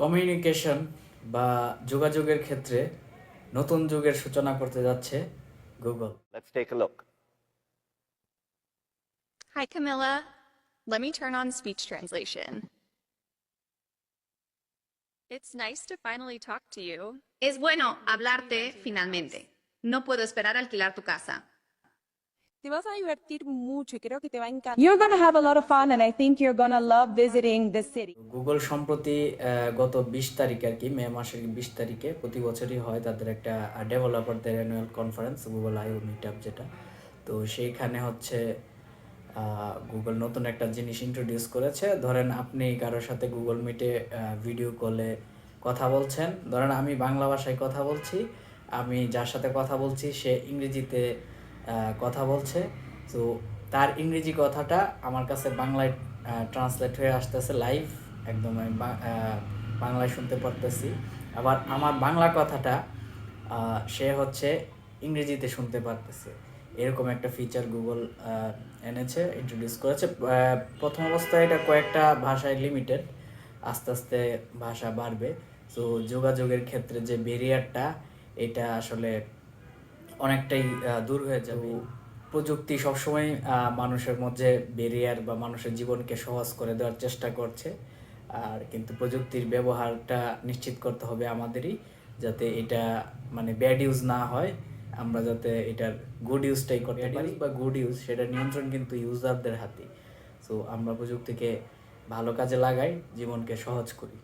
Communication বা যোগাযোগের ক্ষেত্রে নতুন যুগের সূচনা করতে যাচ্ছে Google Let's take a look. Hi, Camilla. Let me turn on speech translation. It's nice to finally talk to you. Es bueno hablarte finalmente. No puedo esperar alquilar tu casa. Te vas a divertir mucho y creo que te va a encantar. You're going to have a lot of fun, and I think you're going to love visiting the city. Google সম্প্রতি আহ, গত বিশ তারিখে আর কি মে মাসের বিশ তারিখে প্রতি বছরই হয় তাদের একটা ডেভেলপারদের annual conference Google IO meet যেটা তো সেইখানে হচ্ছে গুগল নতুন একটা জিনিস ইন্ট্রোডিউস করেছে ধরেন আপনি কারোর সাথে গুগল মিটে ভিডিও কলে কথা বলছেন ধরেন আমি বাংলা ভাষায় কথা বলছি আমি যার সাথে কথা বলছি সে ইংরেজিতে কথা বলছে। তো তার ইংরেজি কথাটা আমার কাছে বাংলায় ট্রান্সলেট হয়ে আসতেছে লাইভ একদম আমি বাংলায় শুনতে পারতেছি। আবার আমার বাংলা কথাটা সে হচ্ছে ইংরেজিতে শুনতে পারতেছে। এরকম একটা ফিচার গুগল এনেছে ইন্ট্রোডিউস করেছে। প্রথম অবস্থায় এটা কয়েকটা ভাষায় লিমিটেড আস্তে আস্তে ভাষা বাড়বে। তো যোগাযোগের ক্ষেত্রে যে ব্যারিয়ারটা এটা আসলে অনেকটাই দূর হয়ে যাবে। প্রযুক্তি সবসময় মানুষের মধ্যে ব্যারিয়ার বা মানুষের জীবনকে সহজ করে দেওয়ার চেষ্টা করছে। আর কিন্তু প্রযুক্তির ব্যবহারটা নিশ্চিত করতে হবে আমাদেরই যাতে এটা মানে ব্যাড ইউজ না হয়। আমরা যাতে এটার গুড ইউজটাই করতে পারি বা গুড ইউজ সেটা নিয়ন্ত্রণ কিন্তু ইউজারদের হাতে। সো আমরা প্রযুক্তিকে ভালো কাজে লাগাই জীবনকে সহজ করি।